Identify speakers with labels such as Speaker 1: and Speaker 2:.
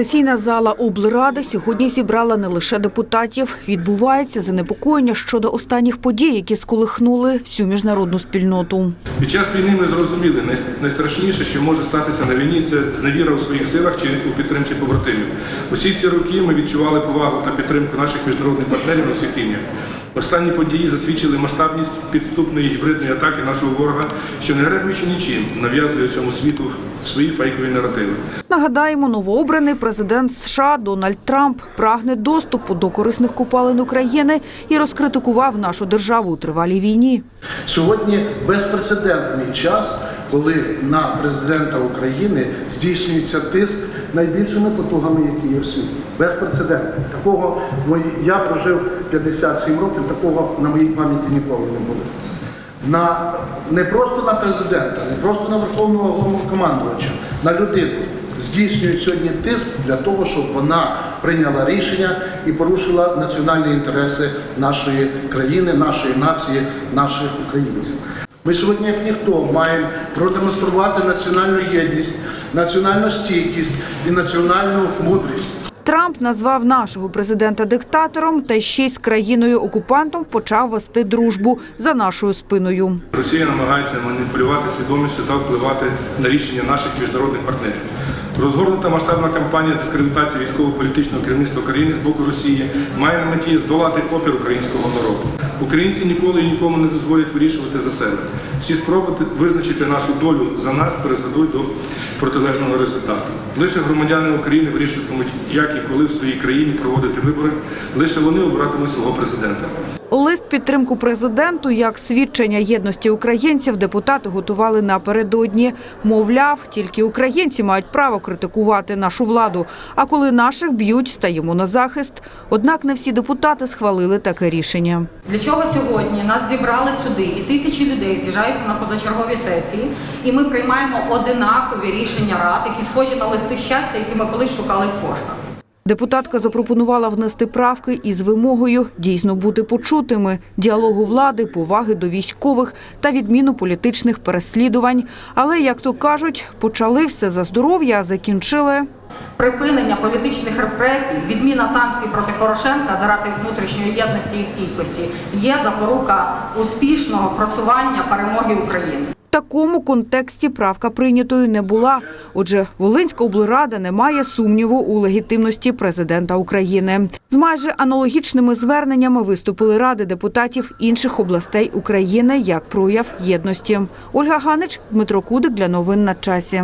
Speaker 1: Сесійна зала облради сьогодні зібрала не лише депутатів. Відбувається занепокоєння щодо останніх подій, які сколихнули всю міжнародну спільноту.
Speaker 2: Під час війни ми зрозуміли, най- найстрашніше, що може статися на війні, це зневіра у своїх силах чи у підтримці побратимів. Усі ці роки ми відчували повагу та підтримку наших міжнародних партнерів на всіх рівнях. Останні події засвідчили масштабність підступної гібридної атаки нашого ворога, що не гребуючи нічим, нав'язує цьому світу свої фейкові наративи.
Speaker 1: Нагадаємо, новообраний президент США Дональд Трамп прагне доступу до корисних копалин України і розкритикував нашу державу у тривалій війні.
Speaker 3: Сьогодні безпрецедентний час, коли на президента України здійснюється тиск найбільшими потугами, які є в світі. Безпрецедентний. Такого я прожив 57 років, такого на моїй пам'яті ніколи не було. На не просто на президента, не просто на верховного головнокомандувача, на людину здійснюють сьогодні тиск для того, щоб вона прийняла рішення і порушила національні інтереси нашої країни, нашої нації, наших українців. Ми сьогодні, як ніхто, маємо продемонструвати національну єдність, національну стійкість і національну мудрість.
Speaker 1: Трамп назвав нашого президента диктатором та ще й з країною-окупантом почав вести дружбу за нашою спиною.
Speaker 2: Росія намагається маніпулювати свідомістю та впливати на рішення наших міжнародних партнерів. Розгорнута масштабна кампанія дискредитації військово-політичного керівництва країни з боку Росії має на меті здолати опір українського народу. Українці ніколи і нікому не дозволять вирішувати за себе. Всі спроби визначити нашу долю за нас призведуть до протилежного результату. Лише громадяни України вирішуватимуть, як і коли в своїй країні проводити вибори. Лише вони обиратимуть свого президента.
Speaker 1: Лист підтримку президенту як свідчення єдності українців депутати готували напередодні. Мовляв, тільки українці мають право критикувати нашу владу. А коли наших б'ють, стаємо на захист. Однак не всі депутати схвалили таке рішення.
Speaker 4: Для чого сьогодні нас зібрали сюди, і тисячі людей з'їжджаються на позачергові сесії, і ми приймаємо одинакові рішення рад, які схожі на листи щастя, які ми колись шукали в поштах.
Speaker 1: Депутатка запропонувала внести правки із вимогою дійсно бути почутими, діалогу влади, поваги до військових та відміну політичних переслідувань. Але, як то кажуть, почали все за здоров'я, а закінчили
Speaker 4: Припинення політичних репресій, відміна санкцій проти Порошенка заради внутрішньої єдності і стійкості є запорука успішного просування перемоги України.
Speaker 1: Такому контексті правка прийнятою не була. Отже, Волинська облрада не має сумніву у легітимності президента України. З майже аналогічними зверненнями виступили ради депутатів інших областей України як прояв єдності. Ольга Ганич, Дмитро Кудик для новин на часі.